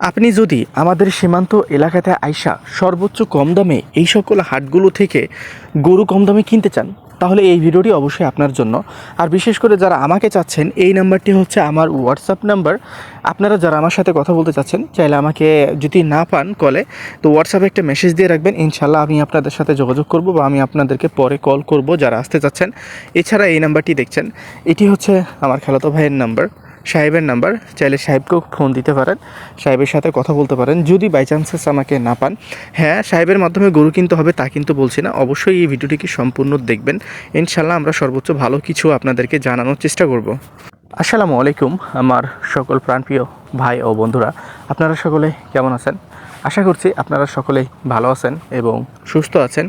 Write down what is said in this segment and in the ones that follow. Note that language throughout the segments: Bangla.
আপনি যদি আমাদের সীমান্ত এলাকাতে আইসা সর্বোচ্চ কম দামে এই সকল হাটগুলো থেকে গরু কম দামে কিনতে চান, তাহলে এই ভিডিওটি অবশ্যই আপনার জন্য। আর বিশেষ করে যারা আমাকে চাচ্ছেন, এই নাম্বারটি হচ্ছে আমার হোয়াটসঅ্যাপ নাম্বার। আপনারা যারা আমার সাথে কথা বলতে চাচ্ছেন, চাইলে আমাকে যদি না পান কলে, তো হোয়াটসঅ্যাপে একটা মেসেজ দিয়ে রাখবেন। ইনশাল্লাহ আমি আপনাদের সাথে যোগাযোগ করব বা আমি আপনাদেরকে পরে কল করব যারা আসতে চাচ্ছেন। এছাড়া এই নাম্বারটি দেখছেন, এটি হচ্ছে আমার খেলাতো ভাইয়ের নাম্বার। সাহেবের নাম্বার, চাইলে সাহেবকেও ফোন দিতে পারেন, সাহেবের সাথে কথা বলতে পারেন, যদি বাই চান্সেস আমাকে না পান। হ্যাঁ সাহেবের মাধ্যমে গরু কিনতে হবে তা কিন্তু বলছি না, অবশ্যই এই ভিডিওটিকে সম্পূর্ণ দেখবেন। ইনশাল্লাহ আমরা সর্বোচ্চ ভালো কিছু আপনাদেরকে জানানোর চেষ্টা করব। আসসালামু আলাইকুম, আমার সকল প্রাণপ্রিয় ভাই ও বন্ধুরা। আপনারা সকলে কেমন আছেন? আশা করছি আপনারা সকলেই ভালো আছেন এবং সুস্থ আছেন।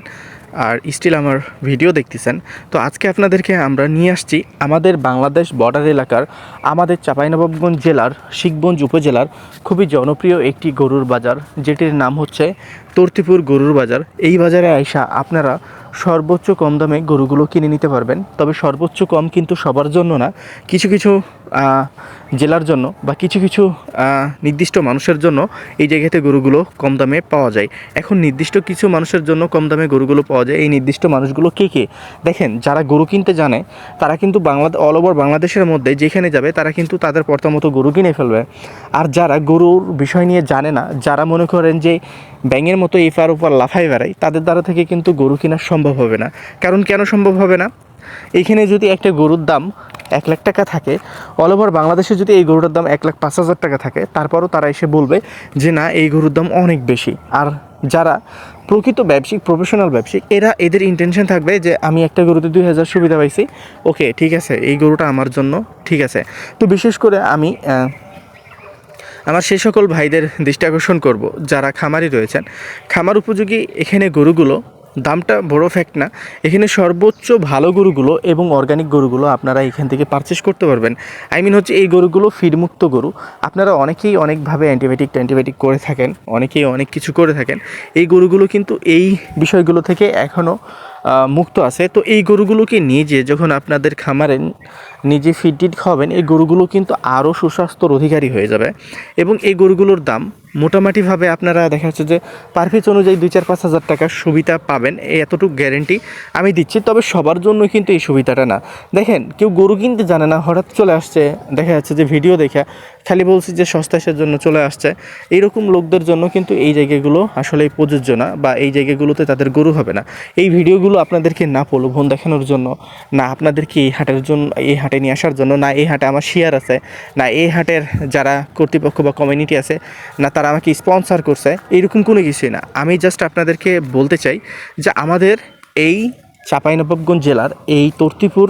আর স্টিল আমার ভিডিও দেখতেছেন। তো আজকে আপনাদেরকে আমরা নিয়ে আসছি আমাদের বাংলাদেশ বর্ডার এলাকার আমাদের চাঁপাইনবাবগঞ্জ জেলার, শিখগঞ্জ উপজেলার খুবই জনপ্রিয় একটি গরুর বাজার, যেটির নাম হচ্ছে তর্তিপুর গরুর বাজার। এই বাজারে আইসা আপনারা সর্বোচ্চ কম দামে গরুগুলো কিনে নিতে পারবেন। তবে সর্বোচ্চ কম কিন্তু সবার জন্য না, কিছু কিছু জেলার জন্য বা কিছু কিছু নির্দিষ্ট মানুষের জন্য এই জায়গাতে গরুগুলো কম দামে পাওয়া যায়। এখন নির্দিষ্ট কিছু মানুষের জন্য কম দামে গরুগুলো পাওয়া যায়। এই নির্দিষ্ট মানুষগুলো কে কে? দেখেন, যারা গরু কিনতে জানে, তারা কিন্তু বাংলাদেশ অল ওভার বাংলাদেশের মধ্যে যেখানে যাবে, তারা কিন্তু তাদের প্রথমত গরু কিনে ফেলবে। আর যারা গরুর বিষয় নিয়ে জানে না, যারা মনে করেন যে ব্যাঙের মতো এফার উপর লাফাই বেড়ায়, তাদের দ্বারা থেকে কিন্তু গরু কেনা সম্ভব হবে না। কারণ কেন সম্ভব হবে না? এইখানে যদি একটা গরুর দাম এক লাখ টাকা থাকে অল ওভার বাংলাদেশে যদি এই গরুটার দাম এক লাখ পাঁচ হাজার টাকা থাকে, তারপরও তারা এসে বলবে যে না, এই গরুর দাম অনেক বেশি। আর যারা প্রকৃত ব্যবসায়িক প্রফেশনাল ব্যবসায়িক, এরা এদের ইন্টেনশন থাকবে যে আমি একটা গরুতে দুই হাজার সুবিধা পাইছি। ওকে ঠিক আছে, এই গরুটা আমার জন্য, ঠিক আছে। তো বিশেষ করে আমি আমার সেই সকল ভাইদের দৃষ্টি আকর্ষণ করব যারা খামারি রয়েছেন। খামার উপযোগী এখানে গরুগুলো দামটা বড় ফ্যাক্ট না। এখানে সর্বোচ্চ ভালো গরুগুলো এবং অর্গানিক গরুগুলো আপনারা এখান থেকে পারচেস করতে পারবেন। আই মিন হচ্ছে এই গরুগুলো ফিডমুক্ত গরু। আপনারা অনেকেই অনেকভাবে অ্যান্টিবায়োটিক ট্যান্টিবায়োটিক করে থাকেন, অনেকেই অনেক কিছু করে থাকেন। এই গরুগুলো কিন্তু এই বিষয়গুলো থেকে এখনও মুক্ত আছে। তো এই গরুগুলোকে নিজে যখন আপনাদের খামারে নিজে ফিড টিড খাওয়াবেন, এই গরুগুলো কিন্তু আরও সুস্বাস্থ্যর অধিকারী হয়ে যাবে। এবং এই গরুগুলোর দাম মোটামুটিভাবে আপনারা দেখা যাচ্ছে যে পার পিস অনুযায়ী দুই চার, পাঁচ হাজার টাকার সুবিধা পাবেন এতটুকু গ্যারেন্টি আমি দিচ্ছি। তবে সবার জন্য কিন্তু এই সুবিধাটা না। দেখেন, কেউ গরু কিনতে জানে না, হঠাৎ চলে আসছে, দেখা যাচ্ছে যে ভিডিও দেখে, খালি বলছি যে সস্তাসের জন্য চলে আসছে। এইরকম লোকদের জন্য কিন্তু এই জায়গাগুলো আসলে প্রযোজ্য না বা এই জায়গাগুলোতে তাদের গরু হবে না। এই ভিডিওগুলো আপনাদেরকে না প্রলোভন দেখানোর জন্য, না আপনাদেরকে এই হাটের জন্য, এই হাটে নিয়ে আসার জন্য, না এই হাটে আমার শেয়ার আছে, না এই হাটের যারা কর্তৃপক্ষ বা কমিউনিটি আছে, না তারা আমাকে স্পন্সার করছে, এরকম কোনো কিছুই না। আমি জাস্ট আপনাদেরকে বলতে চাই যে আমাদের এই চাঁপাইনবাবগঞ্জ জেলার এই তর্তিপুর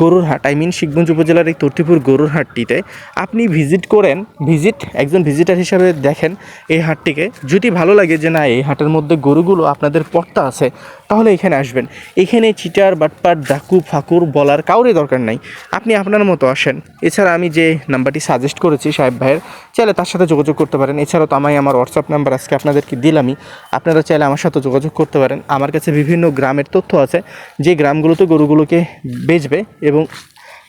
গরুর হাট আই মিন শিখগঞ্জ উপজেলার এই তর্তিপুর গরুর হাটটিতে আপনি ভিজিট করেন ভিজিট একজন ভিজিটার হিসাবে দেখেন এই হাটটিকে। যদি ভালো লাগে যে না, এই হাটের মধ্যে গরুগুলো আপনাদের পর্তা আছে, তাহলে এখানে আসবেন। এখানে চিটার, বাটপাট, ডাকু, ফাকুর বলার কাউরে দরকার নাই। আপনি আপনার মতো আসেন। এছাড়া আমি যে নাম্বারটি সাজেস্ট করেছি সাহেব ভাইয়ের, চাইলে তার সাথে যোগাযোগ করতে পারেন। এছাড়াও তো আমি আমার হোয়াটসঅ্যাপ নাম্বার আজকে আপনাদেরকে দিলামই। আপনারা চাইলে আমার সাথে যোগাযোগ করতে পারেন। আমার কাছে বিভিন্ন গ্রামের তথ্য আছে। যে গ্রামগুলোতে গরুগুলোকে বেচবে এবং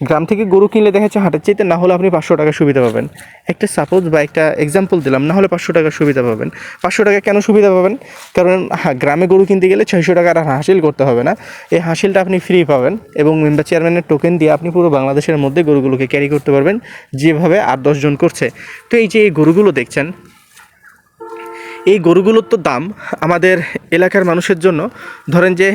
গ্রাম থেকে গরু কিনলে দেখা যাচ্ছে হাটের চাইতে না হলে আপনি পাঁচশো টাকা সুবিধা পাবেন। একটা সাপোজ বা একটা এক্সাম্পল দিলাম, না হলে পাঁচশো টাকা সুবিধা পাবেন। পাঁচশো টাকা কেন সুবিধা পাবেন? কারণ গ্রামে গরু কিনতে গেলে ছয়শো আর হাসিল করতে হবে না। এই হাসিলটা আপনি ফ্রি পাবেন এবং মেম্বার চেয়ারম্যানের টোকেন দিয়ে আপনি পুরো বাংলাদেশের মধ্যে গরুগুলোকে ক্যারি করতে পারবেন, যেভাবে আট দশজন করছে। তো এই যে এই গরুগুলো দেখছেন, এই গরুগুলোর তো দাম আমাদের এলাকার মানুষের জন্য, ধরেন যে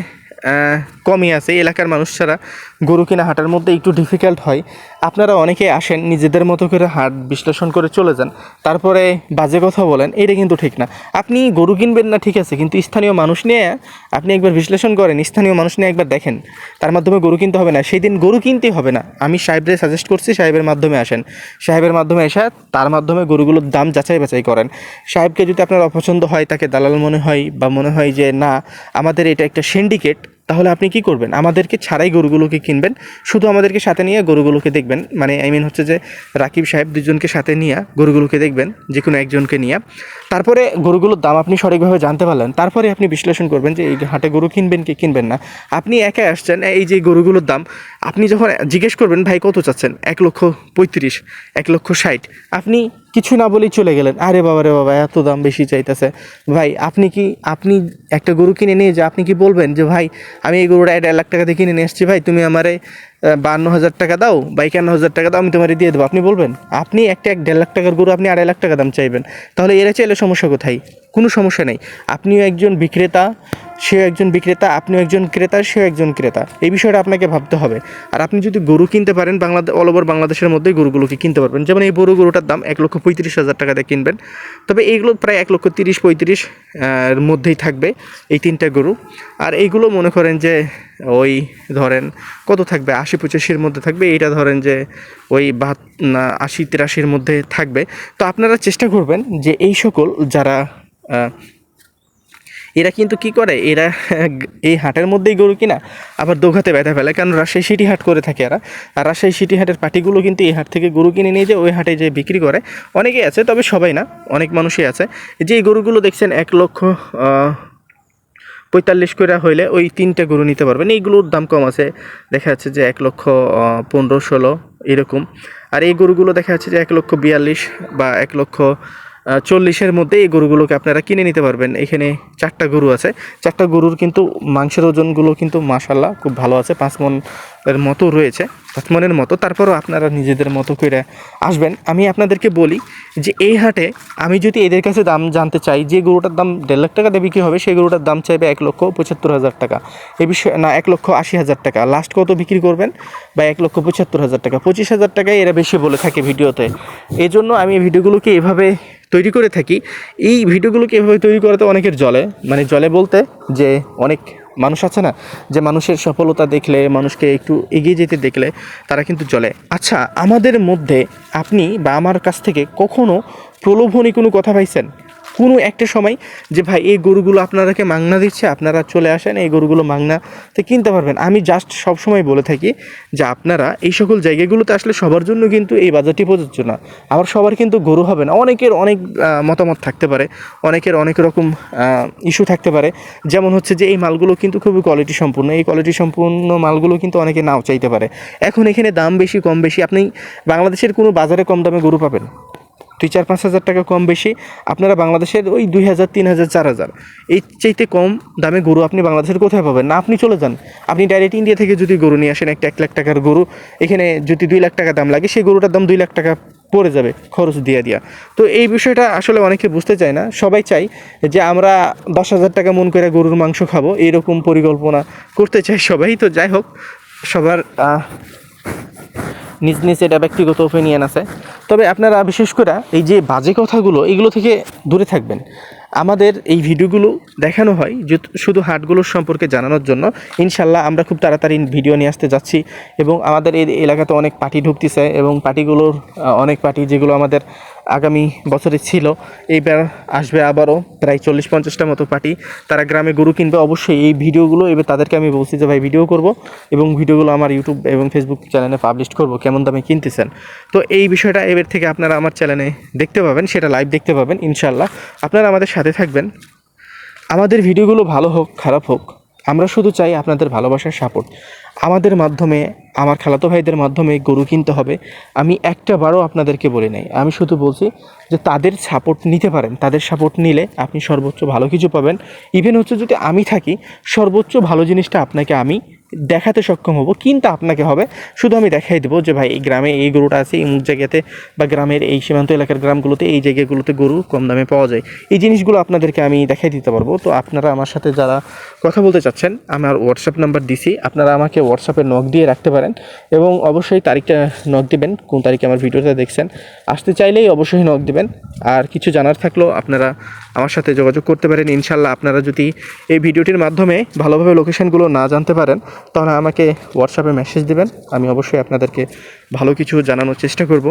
কমই আছে। এলাকার মানুষ ছাড়া গরু কিনা হাটের মধ্যে একটু ডিফিকাল্ট হয়। আপনারা অনেকে আসেন, নিজেদের মতো করে হাট বিশ্লেষণ করে চলে যান। তারপরে বাজে কথা বলেন, এটা কিন্তু ঠিক না। আপনি গরু কিনবেন না, ঠিক আছে, কিন্তু স্থানীয় মানুষ নিয়ে, আপনি একবার বিশ্লেষণ করেন, স্থানীয় মানুষ নিয়ে একবার দেখেন। তার মাধ্যমে গরু কিনতে হবে না। সেই দিন গরু কিনতে হবে না। আমি সাহেবরে সাজেস্ট করছি, সাহেবের মাধ্যমে আসেন। সাহেবের মাধ্যমে এসে তার মাধ্যমে গরুগুলোর দাম যাচাই বাছাই করেন। সাহেবকে যদি আপনার অপছন্দ হয়, তাকে দালাল মনে হয় বা মনে হয় যে, না, আমাদের এটা একটা সিন্ডিকেট তাহলে আপনি কি করবেন? আমাদেরকে ছাড়াই গরুগুলোকে কিনবেন। শুধু আমাদেরকে সাথে নিয়ে গরুগুলোকে দেখবেন। মানে আই মিন হচ্ছে যে, রাকিব সাহেব দুজনকে সাথে নিয়ে গরুগুলোকে দেখবেন যে কোনো একজনকে নিয়ে। তারপরে গরুগুলোর দাম আপনি সঠিকভাবে জানতে পারলেন। তারপরে আপনি বিশ্লেষণ করবেন যে, এই হাটে গরু কিনবেন কি কিনবেন না। আপনি একা আসছেন, এই যে গরুগুলোর দাম, আপনি যখন জিজ্ঞেস করবেন, ভাই, কত চাচ্ছেন? এক লক্ষ পঁয়ত্রিশ, এক লক্ষ ষাট। আপনি কিছু না বলেই চলে গেলেন। আরে বাবা রে বাবা, এত দাম বেশি চাইতেছে। ভাই, আপনি কি, আপনি একটা গরু কিনে নিয়ে যে, আপনি কি বলবেন যে, ভাই, আমি এই গরুটা দেড় লাখ টাকা দিয়ে কিনে নিয়ে এসেছি ভাই, তুমি আমারে বান্ন হাজার টাকা দাও, বা একান্ন হাজার টাকা দাও, আমি তোমার দিয়ে দেবো। আপনি বলবেন, আপনি একটা এক দেড় লাখ টাকার গরু আপনি আড়াই লাখ টাকা দাম চাইবেন। তাহলে এরা চাইলে সমস্যা কোথায়? কোনো সমস্যা নেই। আপনিও একজন বিক্রেতা সেও একজন বিক্রেতা, আপনিও একজন ক্রেতা, সেও একজন ক্রেতা। এই বিষয়টা আপনাকে ভাবতে হবে। আর আপনি যদি গরু কিনতে পারেন বাংলাদেশ অল ওভার বাংলাদেশের মধ্যেই গরুগুলোকে কিনতে পারবেন। যেমন এই বড় গরুটার দাম এক লক্ষ পঁয়ত্রিশ হাজার টাকা দিয়ে কিনবেন। তবে এইগুলো প্রায় এক লক্ষ তিরিশ পঁয়ত্রিশ মধ্যেই থাকবে এই তিনটা গরু। আর এইগুলো মনে করেন যে ওই ধরেন কত থাকবে? আশি পঁচাশির মধ্যে থাকবে। এইটা ধরেন যে ওই বাহাত আশি তিরাশির মধ্যে থাকবে। তো আপনারা চেষ্টা করবেন যে এই সকল যারা এরা কিন্তু কি করে? এরা এই হাটের মধ্যেই গরু কিনা? আবার দোঘাতে ব্যথা ফেলে, কারণ রাজশাহী সিটি হাট করে থাকে এরা। আর রাজশাহী সিটি হাটের পার্টিগুলো কিন্তু এই হাট থেকে গরু কিনে নিয়ে যায় ওই হাটে যে বিক্রি করে। অনেকেই আছে, তবে সবাই না, অনেক মানুষই আছে। যে গরুগুলো দেখছেন, এক লক্ষ পঁয়তাল্লিশ করে হইলে ওই তিনটা গরু নিতে পারবেন। এইগুলোর দাম কম আছে, দেখা যাচ্ছে যে এক লক্ষ পনেরো, ষোলো, এরকম। আর এই গরুগুলো দেখা যাচ্ছে যে এক লক্ষ বিয়াল্লিশ বা এক লক্ষ চল্লিশের মধ্যে এই গরুগুলোকে আপনারা কিনে নিতে পারবেন। এখানে চারটা গরু আছে। চারটা গরুর কিন্তু মাংসের ওজনগুলো কিন্তু মাসাল্লাহ খুব ভালো আছে। পাঁচ মনের মতো রয়েছে। পাঁচ মনের মতো। তারপরও আপনারা নিজেদের মতো করে আসবেন। আমি আপনাদেরকে বলি যে এই হাটে আমি যদি এদের কাছে দাম জানতে চাই, যে গরুটার দাম দেড় লাখ টাকা দিয়ে বিক্রি হবে, সেই গরুটার দাম চাইবে এক লক্ষ পঁচাত্তর হাজার টাকা। এ বিষয়ে না, এক লক্ষ আশি হাজার টাকা। লাস্ট কত বিক্রি করবেন? বা এক লক্ষ পঁচাত্তর হাজার টাকা। পঁচিশ হাজার টাকায় এরা বেশি বলে থাকে ভিডিওতে। এই জন্য আমি ভিডিওগুলোকে এভাবে তৈরি করে থাকি। এই ভিডিওগুলোকে এভাবে তৈরি করাতে অনেকের জলে মানে জলে বলতে যে অনেক মানুষ আছে না, যে মানুষের সফলতা দেখলে, মানুষকে একটু এগিয়ে যেতে দেখলে তারা কিন্তু জলে আচ্ছা আমাদের মধ্যে আপনি বা আমার কাছ থেকে কখনো প্রলোভনী কোনো কথা পাইছেন? কোনো একটা সময় যে ভাই, এই গরুগুলো আপনারাকে মাংনা দিচ্ছে, আপনারা চলে আসেন, এই গরুগুলো মাংনাতে কিনতে পারবেন। আমি জাস্ট সবসময় বলে থাকি যে আপনারা এই সকল জায়গাগুলোতে আসলে সবার জন্য কিন্তু এই বাজারটি প্রযোজ্য না। আবার সবার কিন্তু গরু হবে না। অনেকের অনেক মতামত থাকতে পারে, অনেকের অনেক রকম ইস্যু থাকতে পারে। যেমন হচ্ছে যে এই মালগুলো কিন্তু খুবই কোয়ালিটি সম্পূর্ণ। এই কোয়ালিটি সম্পূর্ণ মালগুলো কিন্তু অনেকে নাও চাইতে পারে। এখন এখানে দাম বেশি, কম বেশি, আপনি বাংলাদেশের কোনো বাজারে কম দামে গরু পাবেন? দুই চার পাঁচ হাজার টাকা কম বেশি, আপনারা বাংলাদেশের ওই দুই হাজার, তিন হাজার, চার হাজার। এই চাইতে কম দামে গরু আপনি বাংলাদেশের কোথায় পাবেন? না, আপনি চলে যান। আপনি ডাইরেক্ট ইন্ডিয়া থেকে যদি গরু নিয়ে আসেন, একটা এক লাখ টাকার গরু, এখানে যদি দুই লাখ টাকা দাম লাগে, সেই গরুটার দাম দুই লাখ টাকা পড়ে যাবে, খরচ দিয়ে দিয়া। তো এই বিষয়টা আসলে অনেকে বুঝতে চায় না। সবাই চাই যে আমরা দশ হাজার টাকা মন করে গরুর মাংস খাব এইরকম পরিকল্পনা করতে চাই সবাই। তো যাই হোক, সবার নিজ নিজ এটা ব্যক্তিগত ওপিনিয়ন আছে। তবে আপনারা বিশেষ করে এই যে বাজে কথাগুলো, এগুলো থেকে দূরে থাকবেন। আমাদের এই ভিডিওগুলো দেখানো হয় যে শুধু হাটগুলোর সম্পর্কে জানানোর জন্য। ইনশাল্লাহ আমরা খুব তাড়াতাড়ি ভিডিও নিয়ে আসতে যাচ্ছি এবং আমাদের এই এলাকাতে অনেক পার্টি ঢুকতেছে এবং পার্টিগুলোর অনেক পার্টি যেগুলো আমাদের আগামী বছরে ছিল, এইবার আসবে আবারও প্রায় চল্লিশ পঞ্চাশটা মতো পার্টি। তারা গ্রামে গরু কিনবে অবশ্যই এই ভিডিওগুলো, এবার তাদেরকে আমি বলছি যে, ভাই, ভিডিও করব এবং ভিডিওগুলো আমার ইউটিউব এবং ফেসবুক চ্যানেলে পাবলিশ করব। কেমন দামে কিনতেছেন। তো এই বিষয়টা এবার থেকে আপনারা আমার চ্যানেলে দেখতে পাবেন, সেটা লাইভ দেখতে পাবেন ইনশাল্লাহ আপনারা আমাদের সাথে থাকবেন। আমাদের ভিডিওগুলো ভালো হোক, খারাপ হোক, আমরা শুধু চাই আপনাদের ভালোবাসার সাপোর্ট আমাদের মাধ্যমে, আমার খালাতো ভাইদের মাধ্যমে গরু কিনতে হবে। আমি একটা বারও আপনাদেরকে বলি নাই। আমি শুধু বলছি যে তাদের সাপোর্ট নিতে পারেন। তাদের সাপোর্ট নিলে আপনি সর্বোচ্চ ভালো কিছু পাবেন। ইভেন হচ্ছে যদি আমি থাকি, সর্বোচ্চ ভালো জিনিসটা আপনাকে আমি দেখাতে সক্ষম হব, কিন্তু আপনাকে হবে। শুধু আমি দেখাই দেবো যে ভাই, এই গ্রামে এই গরুটা আছে, এই মুখ জায়গাতে বা গ্রামের এই সীমান্ত এলাকার গ্রামগুলোতে এই জায়গাগুলোতে গরু কম দামে পাওয়া যায়। এই জিনিসগুলো আপনাদেরকে আমি দেখাই দিতে পারব। তো আপনারা আমার সাথে যারা কথা বলতে চাচ্ছেন, আমার হোয়াটসঅ্যাপ নাম্বার দিছি, আপনারা আমাকে হোয়াটসঅ্যাপে নক দিয়ে রাখতে পারেন এবং অবশ্যই তারিখটা নক দিবেন, কোন তারিখে আমার ভিডিওটা দেখছেন। আসতে চাইলেই অবশ্যই নক দিবেন। আর কিছু জানার থাকলেও আপনারা আমার সাথে যোগাযোগ করতে পারেন। ইনশাল্লাহ আপনারা যদি এই ভিডিওটির মাধ্যমে ভালোভাবে লোকেশানগুলো না জানতে পারেন, তাহলে আমাকে হোয়াটসঅ্যাপে মেসেজ দেবেন। আমি অবশ্যই আপনাদেরকে ভালো কিছু জানানোর চেষ্টা করব।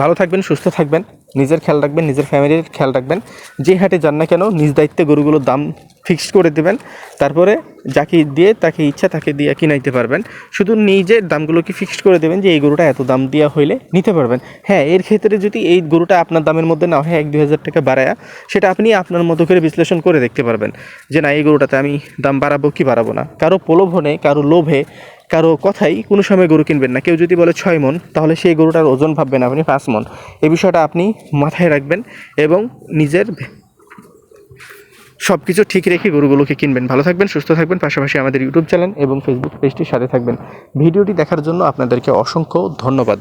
ভালো থাকবেন, সুস্থ থাকবেন। নিজের খেয়াল রাখবেন, নিজের ফ্যামিলির খেয়াল রাখবেন। যে হাটে যান না কেন, নিজ দায়িত্বে গরুগুলোর দাম ফিক্সড করে দেবেন। তারপরে যাকে দিয়ে তাকে ইচ্ছা তাকে দিয়ে কিনাইতে পারবেন। শুধু নিজের দামগুলোকে ফিক্সড করে দেবেন যে এই গরুটা এত দাম দেওয়া হইলে নিতে পারবেন। হ্যাঁ এর ক্ষেত্রে যদি এই গরুটা আপনার দামের মধ্যে না হয়, এক দুই হাজার টাকা বাড়ায়া, সেটা আপনি আপনার মতো করে বিশ্লেষণ করে দেখতে পারবেন যে না, এই গরুটাতে আমি দাম বাড়াবো কি বাড়াবো না। কারও প্রলোভনে, কারও লোভে কারও কথাই কোনো সময় গরু কিনবেন না। কেউ যদি বলে ছয় মন, তাহলে সেই গরুটার ওজন ভাববেন আপনি পাঁচ মন। এই বিষয়টা আপনি মাথায় রাখবেন এবং নিজের সব কিছু ঠিক রেখে গরুগুলোকে কিনবেন। ভালো থাকবেন, সুস্থ থাকবেন, পাশাপাশি আমাদের ইউটিউব চ্যানেল এবং ফেসবুক পেজটির সাথে থাকবেন। ভিডিওটি দেখার জন্য আপনাদেরকে অসংখ্য ধন্যবাদ।